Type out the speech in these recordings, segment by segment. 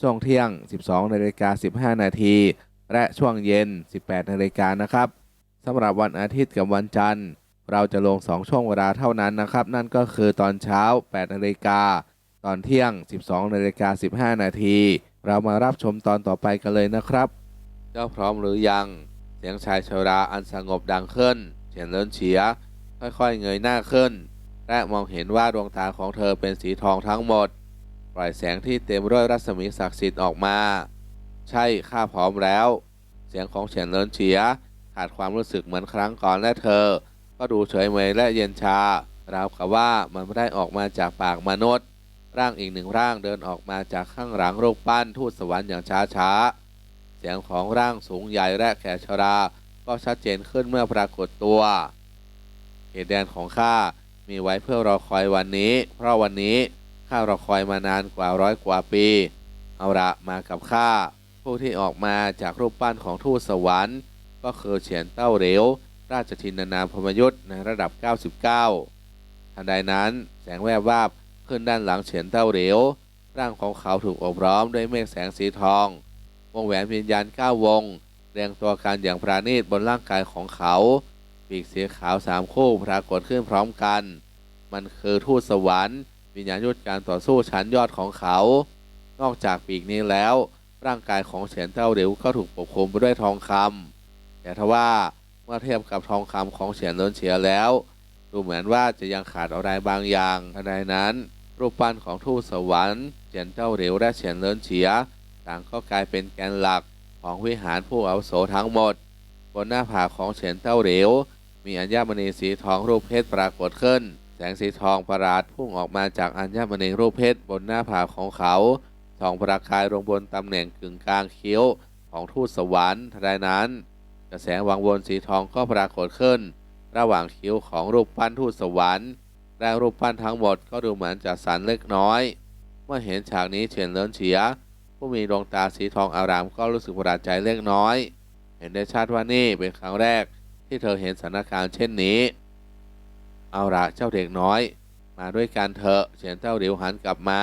ช่วงเที่ยง 12นาฬิกา15 นาที และช่วงเย็น 18นาฬิกานะครับสำหรับวันอาทิตย์กับวันจันทร์ เราจะลง 2 ช่วงเวลาเท่านั้นนะครับ นั่นก็คือตอนเช้า 8นาฬิกา ตอนเที่ยง 12นาฬิกา15 นาที เรามารับชมตอนต่อไปกันเลยนะครับ เจ้าพร้อมหรือยัง เสียงชายชราอันสงบดังขึ้นเฉียนเลินเฉีย ค่อยๆเงยหน้าขึ้น และมองเห็นว่าดวงตาของเธอเป็นสีทองทั้งหมด ปล่อยแสงที่เต็มด้วยรัศมีศักดิ์สิทธิ์ออกมา ใช่ข้าพร้อมแล้ว เสียงของเฉียนเลินเฉียขาดความรู้สึกเหมือนครั้งก่อนและเธอ ก็ดูเฉยเมยและเย็นชาราวกับว่ามันไม่ได้ออกมาจากปากมนุษย์ ร่างอีกหนึ่งร่างเดินออกมาจากข้างหลังรูปปั้นทูตสวรรค์อย่างช้าๆเสียงของร่างสูงใหญ่และแขชรา ก็ชัดเจนขึ้นเมื่อปรากฏตัวเขตแดนของข้ามีไว้เพื่อรอคอยวันนี้ เพราะวันนี้ ข้ารอคอยมานานกว่าร้อยกว่าปี เอาละมากับข้า ผู้ที่ออกมาจากรูปปั้นของทูตสวรรค์ ก็คือเฉียนเต้าเหลวราชทินานามพมยุทธ์ในระดับ 99 ทันใดนั้นแสงแวบวาบขึ้นด้านหลังเฉียนเต้าเหลวร่างของเขาถูกอบล้อมด้วยเมฆแสงสีทอง วงแหวนวิญญาณเก้าวง เรียงตัวกันอย่างปราณีตบนร่างกายของเขา ปีกสีขาวสามคู่ปรากฏขึ้นพร้อมกัน มันคือทูตสวรรค์ วิญญาณยุทธการต่อสู้ชั้นยอดของเขา นอกจากปีกนี้แล้ว ร่างกายของเฉียนเต้าเหลียวก็ถูกปกคลุมไปด้วยทองคำแต่ทว่าเมื่อเทียบกับทองคำของเฉียนเลินเฉียแล้ว ดูเหมือนว่าจะยังขาดอะไรบางอย่างทันใดนั้น รูปปั้นของทูตสวรรค์เฉียนเจ้าเหลียวและเฉียนเลินเฉียต่างก็กลายเป็นแกนหลักของวิหารผู้อาวุโสทั้งหมด บนหน้าผาของเฉียนเต้าเหลียวมีอัญมณีสีทองรูปเพชรปรากฏขึ้น งสีทองประหลาดพุ่งออกมาจากอัญมณีรูปเพชรบนหน้าผากของเขาสองประกายลงบนตำแหน่งกึ่งกลางคิ้วของทูตสวรรค์ทันใดนั้น กระแสวังวนสีทองก็ปรากฏขึ้น ระหว่างคิ้วของรูปปั้นทูตสวรรค์และรูปปั้นทั้งหมดก็ดูเหมือนจะสั่นเล็กน้อย เมื่อเห็นฉากนี้เฉียนเลินเฉีย ผู้มีดวงตาสีทองอารามก็รู้สึกประหลาดใจเล็กน้อย เห็นได้ชัดว่านี่เป็นครั้งแรกที่เธอเห็นสถานการณ์เช่นนี้ เอาละเจ้าเด็กน้อย มาด้วยกันเถอะเฉียนเต้าเหลิวหันกลับมา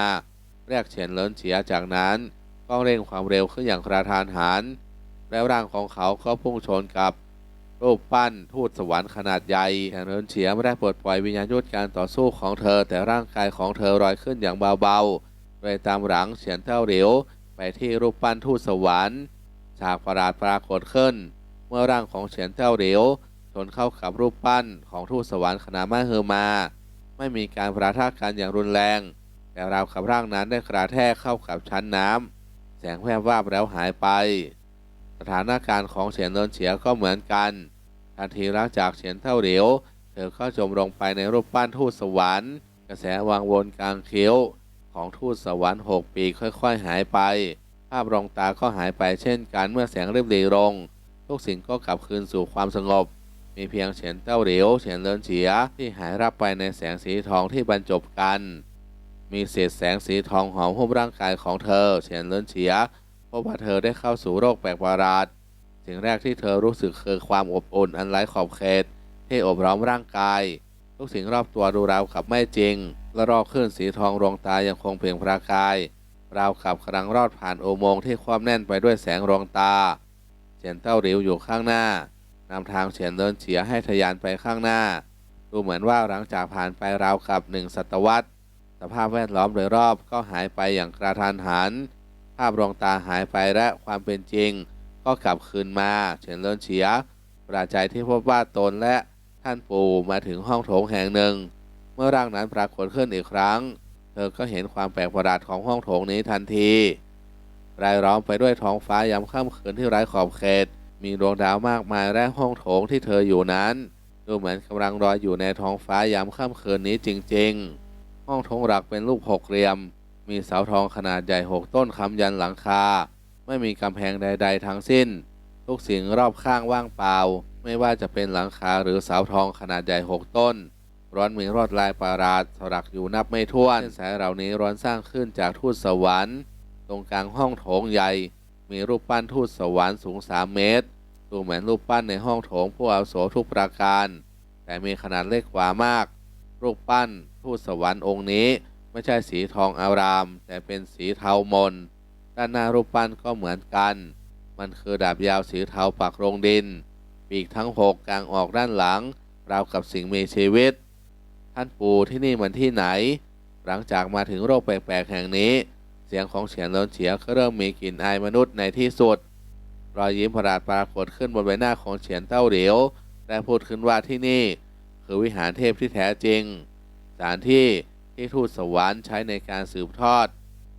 เรียกเฉียนเลินเฉียจากนั้นก็เร่งความเร็วขึ้นอย่างกระทานหัน แล้วร่างของเขาก็พุ่งชนกับรูปปั้นทูตสวรรค์ขนาดใหญ่เฉียนเลินเฉียไม่ได้ปลดปล่อยวิญญาณยุทธการต่อสู้ของเธอ แต่ร่างกายของเธอลอยขึ้นอย่างเบาๆโดยตามหลังเฉียนเต้าเหลียวไปที่รูปปั้นทูตสวรรค์ฉากประหลาดปรากฏขึ้น เมื่อร่างของเฉียนเต้าเหลียว ชนเข้ากับรูปปั้นของทูตสวรรค์ขนาดมหึมา ไม่มีการประทะกันอย่างรุนแรง แต่ราวกับร่างนั้นได้กระแทกเข้ากับชั้นน้ำแสงแวบวาบแล้วหายไป สถานการณ์ของเฉียนเลินเฉียก็เหมือนกันทันทีหลังจากเฉียนเท่าเหลียว เธอก็จมลงไปในรูปปั้นทูตสวรรค์ กระแสวางวนกลางเคี้ยวของทูตสวรรค์หกปีค่อยๆหายไป ภาพรองตาก็หายไปเช่นกันเมื่อแสงเริบหรี่ลง ทุกสิ่งก็กลับคืนสู่ความสงบ มีเพียงเฉียนเต้าเหลียวเฉียนเลินเฉียที่หายรับไปในแสงสีทองที่บรรจบกัน มีเศษแสงสีทองหอมหุ้มร่างกายของเธอเฉียนเลินเฉียพบว่าเธอได้เข้าสู่โรคแปลกประหลาดสิ่งแรกที่เธอรู้สึกคือความอบอุ่นอันไร้ขอบเขตที่อบล้อมร่างกาย ทุกสิ่งรอบตัวดูราวกับไม่จริง และรอบขึ้นสีทองดวงตายังคงเปล่งประกายราวกับกำลังรอดผ่านอุโมงค์ที่คว่ำแน่นไปด้วยแสงดวงตาเฉียนเต้าหลิวอยู่ข้างหน้า นำทางเฉียนเดินเฉียให้ทะยานไปข้างหน้า ดูเหมือนว่าหลังจากผ่านไปราวกับหนึ่งศตวรรษ สภาพแวดล้อมโดยรอบก็หายไปอย่างกระทันหัน ภาพดวงตาหายไปและความเป็นจริง ก็กลับคืนมา เฉินเลินเฉียประหลาดใจที่พบว่าตนและท่านปู่มาถึงห้องโถงแห่งหนึ่ง เมื่อร่างนั้นปรากฏขึ้นอีกครั้ง เธอก็เห็นความแปลกประหลาดของห้องโถงนี้ทันทีรายล้อมไปด้วยท้องฟ้ายามค่ำคืนที่ไร้ขอบเขต มีดวงดาวมากมายและห้องโถงที่เธออยู่นั้น ดูเหมือนกำลังลอยอยู่ในท้องฟ้ายามค่ำคืนนี้จริง ๆ ห้องโถงหลักเป็นรูปหกเหลี่ยม มีเสาทองขนาดใหญ่หกต้นค้ำยันหลังคา ไม่มีกำแพงใด ๆ ทั้งสิ้น ทุกสิ่งรอบข้างว่างเปล่า ไม่ว่าจะเป็นหลังคาหรือเสาทองขนาดใหญ่หกต้น ร้อนมีรอดลายประหลาดสลักอยู่นับไม่ถ้วนเส้นสายเหล่านี้ร้อนสร้างขึ้นจากทูตสวรรค์ ตรงกลางห้องโถงใหญ่ มีรูปปั้นทูตสวรรค์สูง 3 เมตร ดูเหมือนรูปปั้นในห้องโถงผู้อาวุโสทุกประการ แต่มีขนาดเล็กกว่ามาก รูปปั้นทูตสวรรค์องค์นี้ ไม่ใช่สีทองอาราม แต่เป็นสีเทามน ด้านหน้ารูปปั้นก็เหมือนกัน มันคือดาบยาวสีเทาปักลงดิน ปีกทั้งหกกลางออกด้านหลัง ราวกับสิ่งมีชีวิต ท่านปู่ที่นี่มันที่ไหน หลังจากมาถึงโรคแปลกๆแห่งนี้ สียงของเฉียนเลินเฉียก็เริ่มมีกลิ่นอายมนุษย์ในที่สุด รอยยิ้มประหลาดปรากฏขึ้นบนใบหน้าของเฉียนเต้าเหลียวและพูดขึ้นว่าที่นี่ คือวิหารเทพที่แท้จริง สถานที่ที่ทูตสวรรค์ใช้ในการสืบทอด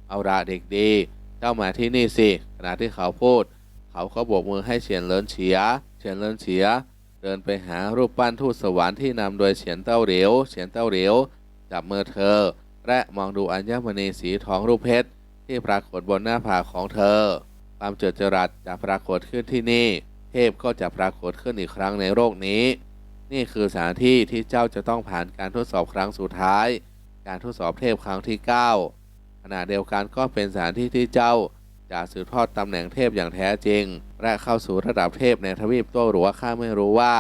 เอาละเด็กดี เจ้ามาที่นี่สิ ขณะที่เขาพูด เขาก็โบกมือให้เฉียนเลินเฉีย เฉียนเลินเฉีย เดินไปหารูปปั้นทูตสวรรค์ที่นำโดยเฉียนเต้าเหลียว เฉียนเต้าเหลียวจับมือเธอ และมองดูอัญมณีสีทองรูปเพชร ที่ปรากฏบนหน้าผากของเธอ ความเจิดจรัสจะปรากฏขึ้นที่นี่ เทพก็จะปรากฏขึ้นอีกครั้งในโลกนี้ นี่คือสถานที่ที่เจ้าจะต้องผ่านการทดสอบครั้งสุดท้าย การทดสอบเทพครั้งที่ 9 ขณะเดียวกันก็เป็นสถานที่ที่เจ้าจะสืบทอดตำแหน่งเทพอย่างแท้จริง และเข้าสู่ระดับเทพในทวีปโต้หรัวข้าไม่รู้ว่า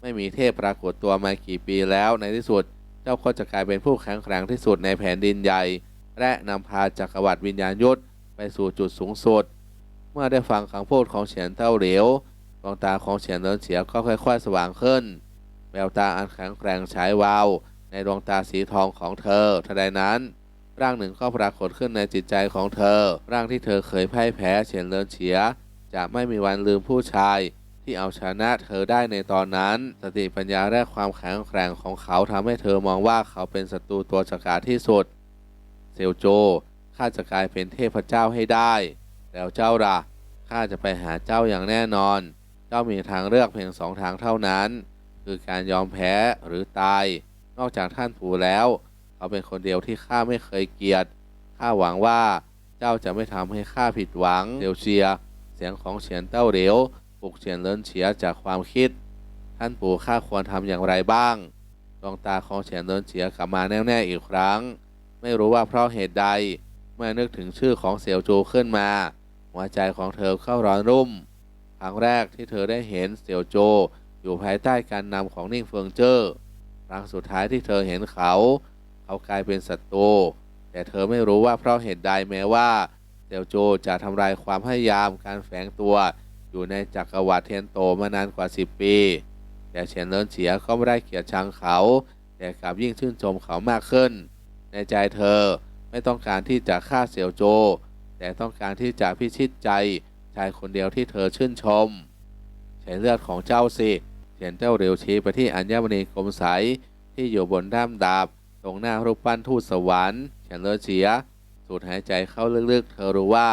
ไม่มีเทพปรากฏตัวมากี่ปีแล้วในที่สุด เจ้าก็จะกลายเป็นผู้แข็งแกร่งที่สุดในแผ่นดินใหญ่ และนำพาจักรวรรดิวิญญาณยุทธไปสู่จุดสูงสุด เมื่อได้ฟังคำพูดของเฉียนเต้าเหลียวดวงตาของเฉียนเลินเฉียก็ค่อยๆ สว่างขึ้น แววตาอันแข็งแกร่งฉายวาว ในดวงตาสีทองของเธอทันใดนั้น ร่างหนึ่งก็ปรากฏขึ้นในจิตใจของเธอ ร่างที่เธอเคยพ่ายแพ้เฉียนเลินเฉียจะไม่มีวันลืมผู้ชายที่เอาชนะเธอได้ในตอนนั้น สติปัญญาและความแข็งแกร่งของเขาทำให้เธอมองว่าเขาเป็นศัตรูตัวฉกาจที่สุด เซลโจ ข้าจะกลายเป็นเทพเจ้าให้ได้ แล้วเจ้าล่ะ ข้าจะไปหาเจ้าอย่างแน่นอน เจ้ามีทางเลือกเพียงสองทางเท่านั้น คือการยอมแพ้หรือตาย นอกจากท่านปู่แล้ว เขาเป็นคนเดียวที่ข้าไม่เคยเกลียด ข้าหวังว่าเจ้าจะไม่ทำให้ข้าผิดหวังเดียวเชีย เสียงของเฉียนเต้าเหลียวปลุกเฉียนเลินเฉียจากความคิด ท่านปู่ข้าควรทำอย่างไรบ้างดวงตาของเฉียนเลินเฉียกลับมาแน่วแน่อีกครั้ง ไม่รู้ว่าเพราะเหตุใด เมื่อนึกถึงชื่อของเสี่ยวจูขึ้นมา หัวใจของเธอเข้าร้อนรุ่ม ครั้งแรกที่เธอได้เห็นเสี่ยวโจอยู่ภายใต้การนำของนิ่งเฟิงเจอร์ครั้งสุดท้ายที่เธอเห็นเขา เขากลายเป็นศัตรูแต่เธอไม่รู้ว่าเพราะเหตุใดแม้ว่าเสี่ยวโจจะทำลายความพยายามการแฝงตัว อยู่ในจักรวรรดิเทียนโตมานานกว่า 10 ปี แต่เฉียนเลินเฉียก็ไม่ได้เกลียดชังเขา แต่กลับยิ่งชื่นชมเขามากขึ้น ในใจเธอ ไม่ต้องการที่จะฆ่าเสี่ยวโจ แต่ต้องการที่จะพิชิตใจ ชายคนเดียวที่เธอชื่นชม ใช้เลือดของเจ้าสิเฉียนเจ้าเหลียวชี้ไปที่อัญมณีกลมใสที่อยู่บนด้ามดาบ ตรงหน้ารูปปั้นทูตสวรรค์เฉียนเลิศเฉียสูดหายใจเข้าลึกๆ เธอรู้ว่า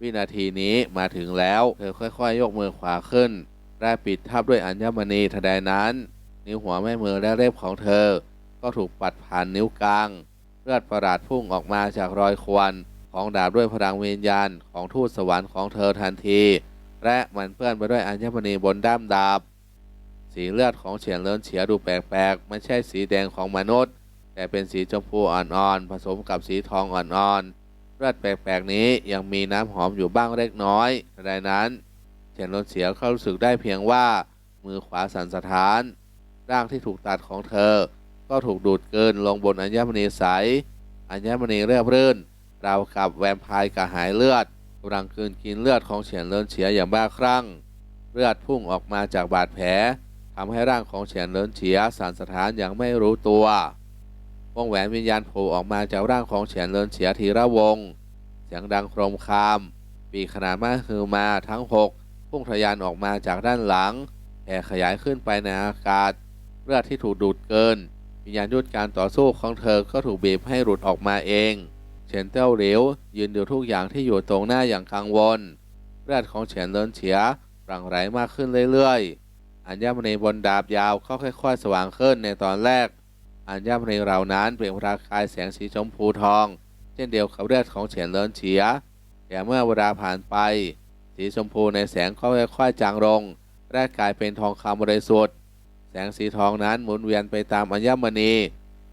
วินาทีนี้มาถึงแล้ว เธอค่อยๆ ยกมือขวาขึ้นและปิดทับด้วยอัญมณีทันใดนั้น นิ้วหัวแม่มือและเล็บของเธอ ก็ถูกปัดผ่านนิ้วกลาง เลือดประหลาดพุ่งออกมาจากรอยควันของดาบด้วยพลังวิญญาณของทูตสวรรค์ของเธอทันที และมันเปื้อนไปด้วยอัญมณีบนด้ามดาบ สีเลือดของเฉียนเลินเฉียดูแปลกๆไม่ใช่สีแดงของมนุษย์ แต่เป็นสีชมพูอ่อนๆ ผสมกับสีทองอ่อนๆเลือดแปลกๆนี้ยังมีน้ำหอมอยู่บ้างเล็กน้อยดังนั้นเฉียนเลินเฉียเขารู้สึกได้เพียงว่า มือขวาสั่นสะท้านร่างที่ถูกตัดของเธอ ก็ถูกดูดเกินลงบนอัญมณีใส อัญมณีเรียบรื่นราวกับแวมไพร์กระหายเลือดกำลังกลืนกินเลือดของเฉียนเลินเฉียอย่างบ้าคลั่ง เลือดพุ่งออกมาจากบาดแผลทำให้ร่างของเฉียนเลินเฉียสั่นสะท้านอย่างไม่รู้ตัว วงแหวนวิญญาณโผล่ออกมาจากร่างของเฉียนเลินเฉียทีระวง เสียงดังโครมคาม ปีขนาดมากคือมาทั้งหกพุ่งทะยานออกมาจากด้านหลังแผ่ขยายขึ้นไปในอากาศ เลือดที่ถูกดูดเกิน วิญญาณยุทธการต่อสู้ของเธอก็ถูกบีบให้หลุดออกมาเองเฉินเต้าเหลียวยืนดูทุกอย่างที่อยู่ตรงหน้าอย่างกังวลเลือดของเฉินเลินเฉียหลั่งไหลมากขึ้นเรื่อยๆ อัญมณีบนดาบยาวก็ค่อยๆ สว่างขึ้นในตอนแรก อัญมณีเหล่านั้นเปล่งประกายแสงสีชมพูทอง เช่นเดียวกับเลือดของเฉินเลินเฉีย แต่เมื่อเวลาผ่านไป สีชมพูในแสงก็ค่อยๆจางลงและกลายเป็นทองคำบริสุทธิ์ แสงสีทองนั้นหมุนเวียนไปตามอัญมณี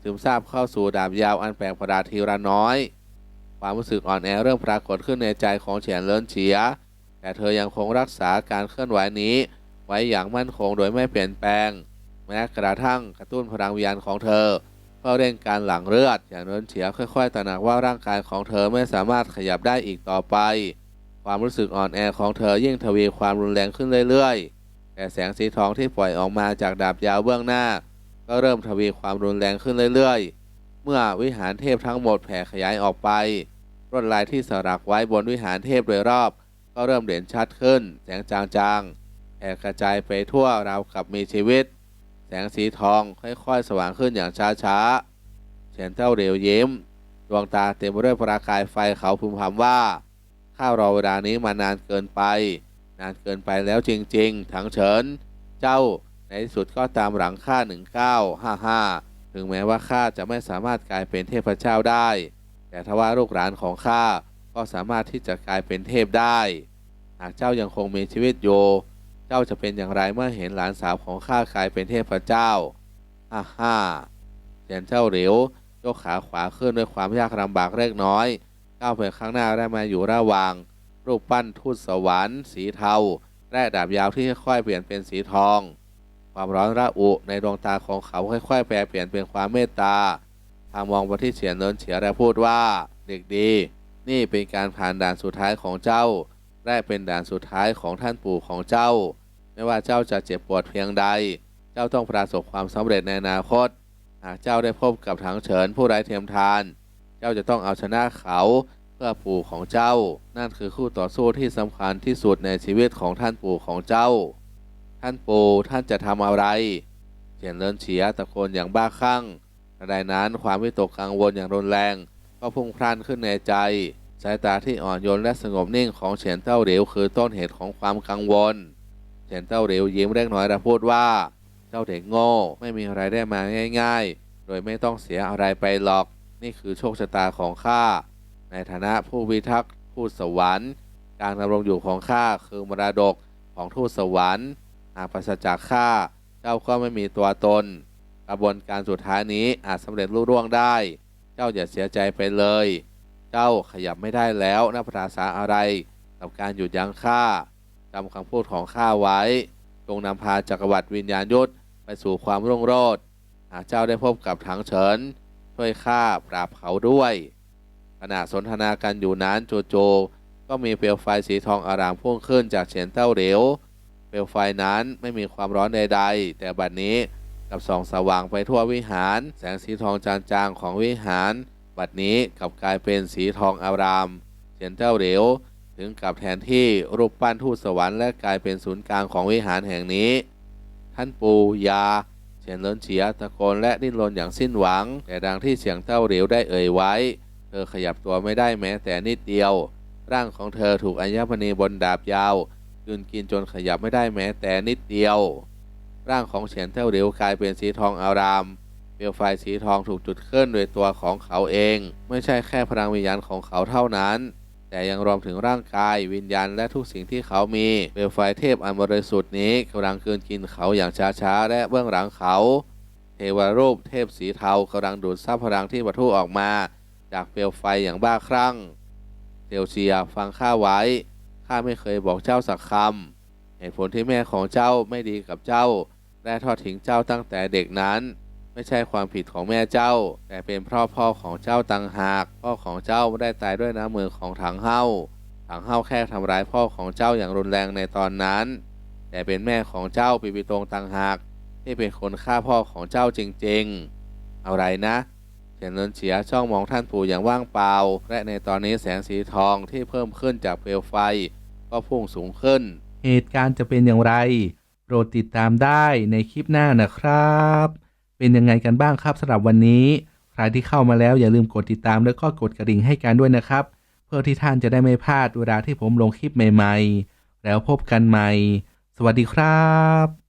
ซึมซาบเข้าสู่ดาบยาวอันแปลกประหลาดทีละน้อย ความรู้สึกอ่อนแอเริ่มปรากฏขึ้นในใจของเฉียนเลินเฉีย แต่เธอยังคงรักษาการเคลื่อนไหวนี้ ไว้อย่างมั่นคงโดยไม่เปลี่ยนแปลง แม้กระทั่งกระตุ้นพลังวิญญาณของเธอเพื่อเร่งการหลั่งเลือดอย่างเลินเฉียค่อย ๆตระหนักว่าร่างกายของเธอไม่สามารถขยับได้อีกต่อไป ความรู้สึกอ่อนแอของเธอยิ่งทวีความรุนแรงขึ้นเรื่อยๆ แต่แสงสีทองที่ปล่อยออกมาจากดาบยาวเบื้องหน้า ก็เริ่มทวีความรุนแรงขึ้นเรื่อยๆ เมื่อวิหารเทพทั้งหมดแผ่ขยายออกไปลวดลายที่สลักไว้บนวิหารเทพโดยรอบ ก็เริ่มเด่นชัดขึ้น แสงจางๆแผ่กระจายไปทั่วราวกับมีชีวิต แสงสีทองค่อยๆ สว่างขึ้นอย่างช้าๆเฉียนเจ้าเหลียวยิ้มดวงตาเต็มไปด้วยประกายไฟเขาพึมพำว่าข้ารอเวลานี้มานานเกินไปานเกินไปแล้วจริงๆทั้งเฉิน เจ้าในที่สุดก็ตามหลังข้า 1955 ถึงแม้ว่าข้าจะไม่สามารถกลายเป็นเทพเจ้าได้ แต่ทว่าลูกหลานของข้าก็สามารถที่จะกลายเป็นเทพได้ หากเจ้ายังคงมีชีวิตอยู่เจ้าจะเป็นอย่างไรเมื่อเห็นหลานสาวของข้ากลายเป็นเทพเจ้าฮ่าฮ่าเสียนเจ้าเหลียวยกขาขวาขึ้นด้วยความยากลำบากเล็กน้อยก้าวไปข้างหน้าได้มาอยู่ระหว่าง รูปปั้นทูตสวรรค์ สีเทาและดาบยาวที่ค่อยๆเปลี่ยนเป็นสีทอง ความร้อนระอุในดวงตาของเขาค่อยๆแปลเปลี่ยนเป็นความเมตตาทางมองไปที่เฉียนเลินเฉียและพูดว่า เด็กดี นี่เป็นการผ่านด่านสุดท้ายของเจ้าและเป็นด่านสุดท้ายของท่านปู่ของเจ้า ไม่ว่าเจ้าจะเจ็บปวดเพียงใด เจ้าต้องประสบความสำเร็จในอนาคต หากเจ้าได้พบกับถังเฉินผู้ไร้เทียมทาน เจ้าจะต้องเอาชนะเขา พื่อปู่ของเจ้า นั่นคือคู่ต่อสู้ที่สำคัญที่สุดในชีวิตของท่านปู่ของเจ้า ท่านปู่ท่านจะทำอะไรเฉียนเลินเฉียตะโกนอย่างบ้าคลั่งทันใดนั้นความวิตกกังวลอย่างรุนแรง ก็พุ่งพล่านขึ้นในใจสายตาที่อ่อนโยนและสงบนิ่งของเฉียนเต้าเหลียวคือต้นเหตุของความกังวล เฉียนเต้าเหลียวยิ้มเล็กน้อยและพูดว่า เจ้าเด็กโง่ไม่มีอะไรได้มาง่าย ๆ โดยไม่ต้องเสียอะไรไปหรอก นี่คือโชคชะตาของข้า ในฐานะผู้พิทักษ์ทูตสวรรค์ การดำรงอยู่ของข้าคือมรดกของทูตสวรรค์หากปราศจากข้าเจ้าก็ไม่มีตัวตน กระบวนการสุดท้ายนี้อาจสำเร็จลุล่วงได้ เจ้าอย่าเสียใจไปเลย เจ้าขยับไม่ได้แล้วนับภาษาอะไรกับการหยุดยั้งข้าจำคำพูดของข้าไว้ จงนำพาจักรวรรดิวิญญาณยุทธไปสู่ความรุ่งโรจน์หากเจ้าได้พบกับถังเฉิน ช่วยข้าปราบเขาด้วย ขณะสนทนากันอยู่นั้นโจโจ ก็มีเปลวไฟสีทองอารามพุ่งขึ้นจากเฉียนเต้าเหลวเปลวไฟนั้นไม่มีความร้อนใดๆ แต่บัดนี้กับส่องสว่างไปทั่ววิหาร แสงสีทองจางๆของวิหาร บัดนี้กลับกลายเป็นสีทองอารามเฉียนเต้าเหลวถึงกับแทนที่รูปปั้นทูตสวรรค์และกลายเป็นศูนย์กลางของวิหารแห่งนี้ ท่านปูยาเฉียนเลินเฉียตะโกนและดิ้นรนอย่างสิ้นหวัง แต่ดังที่เสียงเต้าเหลวได้เอ่ยไว้ เธอขยับตัวไม่ได้แม้แต่นิดเดียว ร่างของเธอถูกอัญมณีบนดาบยาวยืนกินจนขยับไม่ได้แม้แต่นิดเดียว ร่างของเฉียนเต้าเหลียวกลายเป็นสีทองอาราม เปลวไฟสีทองถูกจุดขึ้นโดยตัวของเขาเอง ไม่ใช่แค่พลังวิญญาณของเขาเท่านั้น แต่ยังรวมถึงร่างกายวิญญาณและทุกสิ่งที่เขามีเปลวไฟเทพอันบริสุทธิ์นี้กำลังกลืนกินเขาอย่างช้าๆและเบื้องหลังเขา เทวรูปเทพสีเทากำลังดูดซับพลังที่ปะทุออกมา จากเปลวไฟอย่างบ้าคลั่งเตียวเชียฟังข้าไว้ ข้าไม่เคยบอกเจ้าสักคำ เหตุผลที่แม่ของเจ้าไม่ดีกับเจ้า และทอดทิ้งเจ้าตั้งแต่เด็กนั้น ไม่ใช่ความผิดของแม่เจ้า แต่เป็นเพราะพ่อของเจ้าต่างหาก พ่อของเจ้าไม่ได้ตายด้วยน้ำมือของถังเฮาถังเฮาแค่ทำร้ายพ่อของเจ้าอย่างรุนแรงในตอนนั้น แต่เป็นแม่ของเจ้าปีปิตรงต่างหากที่เป็นคนฆ่าพ่อของเจ้าจริงๆอะไรนะ เฉียนเลินเฉียช่องมองท่านปู่อย่างว่างเปล่า และในตอนนี้แสงสีทองที่เพิ่มขึ้นจากเปลวไฟ ก็พุ่งสูงขึ้น เหตุการณ์จะเป็นอย่างไรรรดติดตามได้ในคลิปหน้านะครับ เป็นยังไงกันบ้างครับสำหรับวันนี้ ใครที่เข้ามาแล้วอย่าลืมกดติดตามแล้วก็กดกระดิ่งให้กันด้วยนะครับ เพื่อที่ท่านจะได้ไม่พลาดเวลาที่ผมลงคลิปใหม่ ๆ แล้วพบกันใหม่ สวัสดีครับ